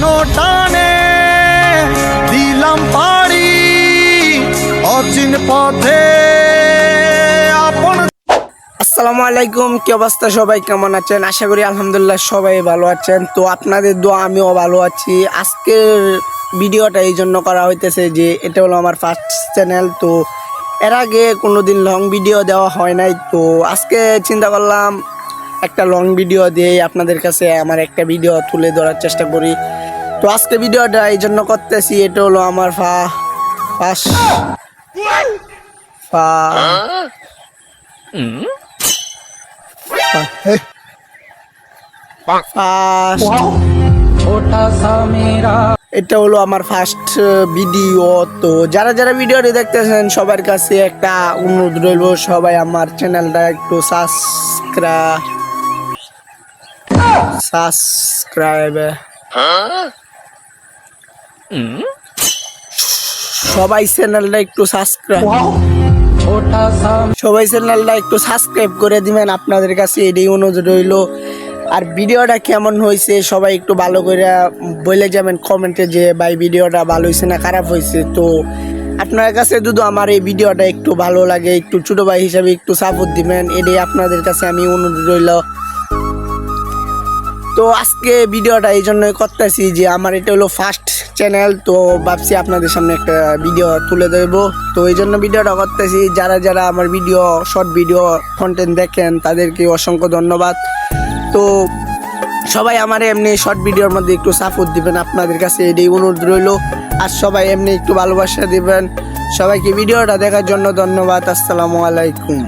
শূন্য টানে দিলাম পাড়ি অচিন পথে আসসালামু আলাইকুম, কি অবস্থা সবাই? কেমন আছেন? আশা করি আলহামদুলিল্লাহ সবাই ভালো আছেন। তো আপনাদের দোয়া, আমিও ভালো আছি। আজকের ভিডিওটা এই জন্য করা হইতেছে যে, এটা হলো আমার ফার্স্ট চ্যানেল তো এর আগে কোনো দিন লং ভিডিও দেওয়া হয় নাই। তো আজকে চিন্তা করলাম একটা লং ভিডিও দিয়ে আপনাদের কাছে আমার একটা ভিডিও তুলে ধরার চেষ্টা করি। তো আজকে ভিডিওটা এই জন্য করতেছি, এটা হলো আমার ফা ফার্স্ট ফা এটা হলো আমার ফার্স্ট ভিডিও তো যারা যারা ভিডিওটি দেখতেছেন, সবার কাছে একটা অনুরোধ রইল। সবাই আমার চ্যানেলটা একটু সাবস্ক্রাইব সাবস্ক্রাইব সবাই চ্যানেলটা একটু সাবস্ক্রাইব সবাই চ্যানেলটা একটু সাবস্ক্রাইব করে দিবেন আপনাদের কাছে এটাই অনুরোধ রইল। আর ভিডিওটা কেমন হয়েছে সবাই একটু ভালো করে বলে যাবেন কমেন্টে যে ভাই ভিডিওটা ভালো হয়েছে না খারাপ হয়েছে? তো আপনার কাছে যদি আমার এই ভিডিওটা একটু ভালো লাগে একটু ছোটো ভাই হিসাবে একটু সাপোর্ট দিবেন এটাই আপনাদের কাছে আমি অনুরোধ রইল। তো আজকে ভিডিওটা এই জন্যই করতেছি যে আমার এটা হলো ফার্স্ট চ্যানেল তো ভাবছি আপনাদের সামনে একটা ভিডিও তুলে দেবো তো এই জন্য ভিডিওটা করতেছি। যারা যারা আমার ভিডিও শর্ট ভিডিও কন্টেন্ট দেখেন, তাদেরকে অসংখ্য ধন্যবাদ। তো সবাই আমার এমনি শর্ট ভিডিওর মধ্যে একটু সাপোর্ট দিবেন, আপনাদের কাছে এটাই অনুরোধ রইল। আর সবাই এমনি একটু ভালোবাসা দিবেন। সবাইকে ভিডিওটা দেখার জন্য ধন্যবাদ। আসসালামু আলাইকুম।